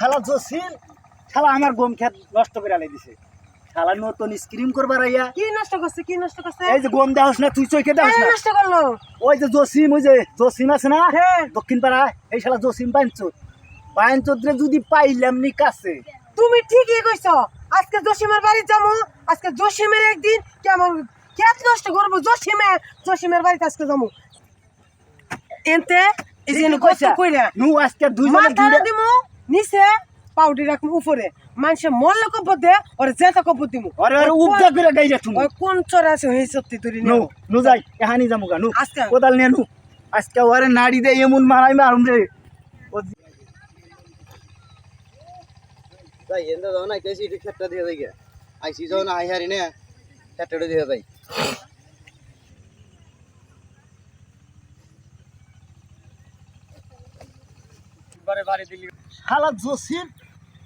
শালা জসিম শালা আমার গম খেত নষ্ট করে আলাই দিছে। শালা নতুন স্ক্রিম করবার আইয়া। কি নষ্ট করছে কি নষ্ট করছে? এই যে গম দেওয়াস না তুই চৈকে দেওয়াস কেন না। নষ্ট করল। ওই যে জসিম ওই যে জসিম আছে না হ্যাঁ। দক্ষিণ পাড়া এই শালা জসিম বাইনচোদ বাইনচোদরে যদি পাইলাম নি কাছে। তুমি ঠিকই কইছো আজকে জসিমের বাড়ি যাব আজকে জসিমের একদিন কেমন খেত নষ্ট করব জসিমের জসিমের বাড়িতে আজকে যাব এনতে এই যে কইরা নু আজকে দুইজনে দিমু। নিচে পাউডি রাখব উপরে। মানুষে মরলে কপর দে ওরে যেতে কপর দিমু। আরে আরে উবদা করে গাইরা তুমি। ওই কোন চোর আছে হই সত্যি তুই নু নু যাই এহানি যামু গা নু। আজকে কোদাল নিয়ে নু। আজকে ওরে নাড়ি দে এমন মারাই মারুম রে। যাই এন্দা যাও না কেসি ইটি খেটটা দিয়ে গিয়া আইসি যাও না আই হারি না খেটটা দিয়ে যাই শালা জসিম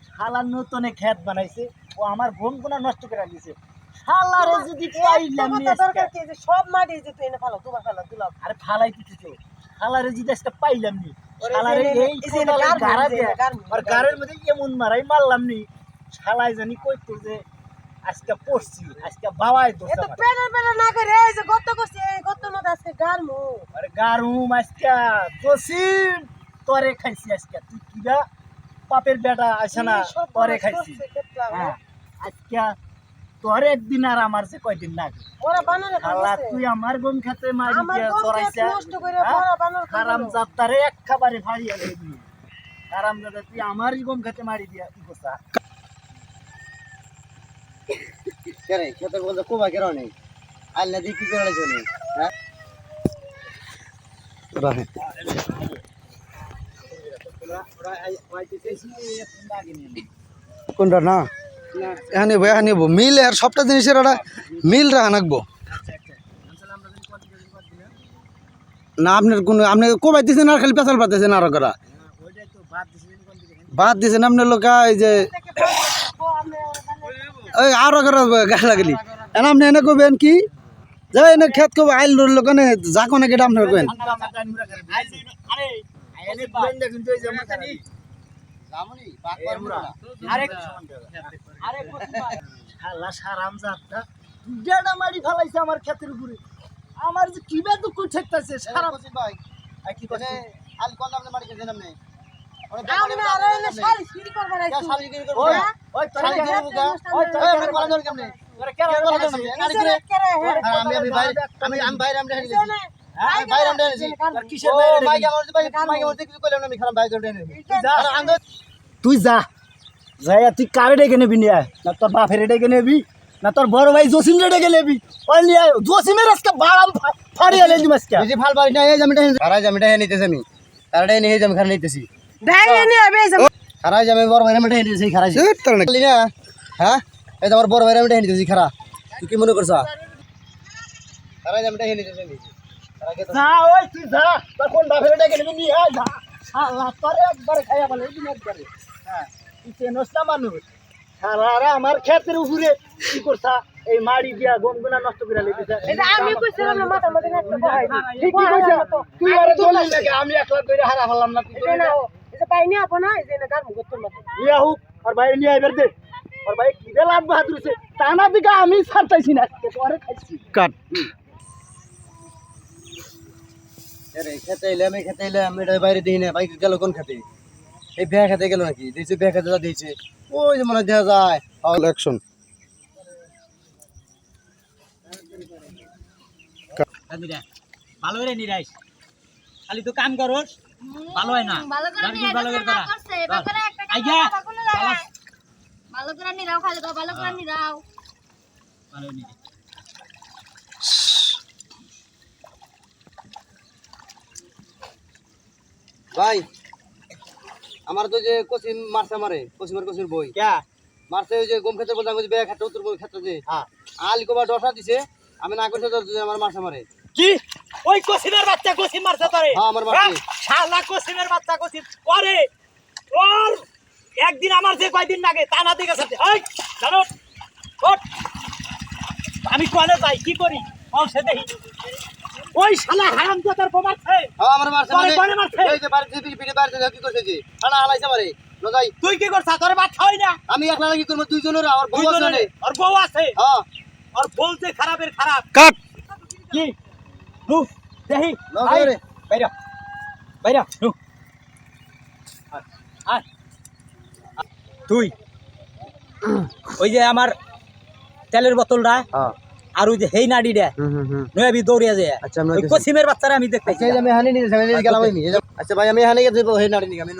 শালা নতুনে খেত বানাইছে। ও আমার গম কোনা নষ্ট করে দিছে শালারে যদি পাইলাম দরকার কি যে সব মাটি যে তুই এনে ফেলো তোমার ফেলো তুলাও আরে ফালাই দিতে তো? শালারে যদি আজকে পাইলাম নি। শালারে এই যে- এই এই যে কোদালে গার গাড়া মধ্যে, দিয়া গার মধ্যে, আর গার মধ্যে। এমন মারাই মারলাম নি শালাই জানি কইতো যে আজকে পড়ছি আজকে বাবাই দোষ এত না করে এই যে গত মধ্যে আজকে গারমু আরে গারুম আজকে তরে খাইছি আজকে। তুই কিবা পাপের বেটা আছে না তরে খাইছি। হ্যাঁ আজকে তোর একদিন আর আমার যে কয়দিন লাগে। ওরা বানরে তুই আমার গম খেতে মারি দিয়া চড়াইছা। হ্যাঁ? হারাম জাতারে এক খাবারে ফাড়িয়া দিবি। হারাম জাতা তুই আমারই গম খেতে মারি দিয়া কি করছা? কেরে খেতে বলতে কোবা কেন নেই? আইল না দিয়ে কি করে হ্যাঁ? কোনটা? না। এখানে নেব এখানে নেব। মিল আর সবটা জিনিসের একটা মিল রাখা নাকবো। না, আপনার কোনো আপনি কোবাই দিয়েছেন আর খালি পেঁচাল পাতেছেন আরও করা? বাদ দিয়েছেন আপনার লোক এই যে ওই আরও করা গাছ লাগলি। এনে আপনি এনে কবেন কি? যে এনে খেত কবে আইল লোক যা কোনে কেটে আপনার কেন বুলেন দেখুন তো যে আমার খালি জামনি পাক পারব না? আরে আরে শালা সারাম জাতটা ডেডা মারি ফেলাইছে আমার ক্ষেতের উপরে। আমার যে কিবা দুঃখ ঠেকতেছে সারা বসি ভাই আর কি আল কোন মারি আমি আর এনে শালি করব। ওই ওই তোরা করব। ওই তোরা কেমনে? তোরা করে একেরে হে? আর আমি আমি বাইরে আমি আমি বাইরে হ্যাঁ? আমি বাইরে আমরা হেরে গেছি তোর কিসের ও বাইরে মাই রেখে? আমার ভাই মাই আমার কিছু কইলাম না আমি খারাপ বাইরে হেরে গেছি তুই যা। আর আন্দর তুই যা যাইয়া তুই কারে ডেকে নেবি নিয়ে আয়। না তোর বাপের ডেকে নেবি না তোর বড় ভাই জসিম ডেকে নেবি ওই নিয়ে আয়। জসিমের আজকে বাড়াম ফাড়িয়ে লেলি আজকে বেশি ভালো পারি না এই জামিটা খারাই জামিটা হে নিতেছি আমি তারটাই নিয়ে জামি খারাই নিতেছি দেখ এনে আবে এই যে খারাই জামি বড় ভাইরা মিটাই নিতেছি খারাই তোর না খালি না হ্যাঁ এই তোমার বড় ভাইরা মিটাই নিতেছি খারা তুই কি মনে করছ খারাই জামিটা হে নিতেছি আমি খারাই কে তো- যা ওই তুই যা। তোর কোন বাপের ডেকে নেবি নিয়ে আয় যা। শালা তোর একবারে খাইয়া বলে এই একবারে হ্যাঁ। তুই চেনস না মানুষ? শালারা আমার ক্ষেতের উপরে কি করছা? এই মাড়ি দিয়া গমগুনা নষ্ট করে লেগেছে এই আমি কইছিলাম না মাথা মধ্যে একটা বহাই দি। ঠিকই কইছা। তুই আরে দলিল লাগে আমি একলা ধরে হারা ফেললাম না তুই না এই যে বাইনি আপো না এই যে না গারমু গতর মধ্যে নিয়ে হোক আর বাইরে নিয়ে আইবার দে। আর ভাই কি বেলা বাহাদুর হইছে? টানা দিকে আমি ছাড়তাইছি না। পরে খাইছি। কাট। খেতে এলে আমি খেতে এলে আমি এটা বাইরে দিই না বাইক গেল কোন খেতে? এই বিয়া খেতে গেল নাকি? দিয়েছে বিয়া খেতে যা দিয়েছে। ওই যে মনে দেখা যায়। অ্যাকশন ভালো রে নিরাইস। খালি তো কাম করস ভালো হয় না। ভালো করে ভালো করে কাজ আইয়া, ভালো করে লাগায়। নিরাও খালি দাও ভালো করে নিরাও। ভালো নিরে ভাই আমার তো যে কসিম মারছে মারে কসিমের কসির বই। ক্যা? মারছে ওই যে গম খেতে বলতাম যে বেয়া খেতে উত্তর বই খেতে যে। হ্যাঁ। আলি কবা ডসা দিছে আমি না করছে তো আমার মারছে মারে কি? ওই কোসিমের বাচ্চা কোসিম মারছে তোরে? হ্যাঁ, আমার মারছে। শালা কোসিমের বাচ্চা কোসিম ওরে ওর একদিন আমার যে কয়দিন লাগে তা না দিকে সাথে। ওই জানো আমি কোয়ালে যাই কি করি? অংশে দেখি। ওই শালা হারাম তোর বোমার হ্যাঁ আমার মারছে মানে মারছে। এই যে পিঠে বাড়িতে কি করছে যে খানা হালাইছে মারে লো যাই তুই কি করছ তোর বাচ্চা হয় না। আমি একলা লাগি করব দুইজনের আর বউ আছে দুইজনের- রে। ওর বউ আছে। হ্যাঁ। ওর বলতে খারাপের খারাপ। কাট। কি? নু দেখি লো আই, যাই রে। বাইরা বাইরা নু আয়, আয়। তুই। ওই যে আমার তেলের বোতলটা। হ্যাঁ। আর ওই যে হেই হুম হুম হুম। নয়াবি দৌড়িয়া যায় আচ্ছা আমরা কসিমের বাচ্চারা আমি দেখতে আচ্ছা আমি হানি নিয়ে গেলাম আমি আচ্ছা ভাই আমি হানি গেছি হে নাড়ি নিয়ে আমি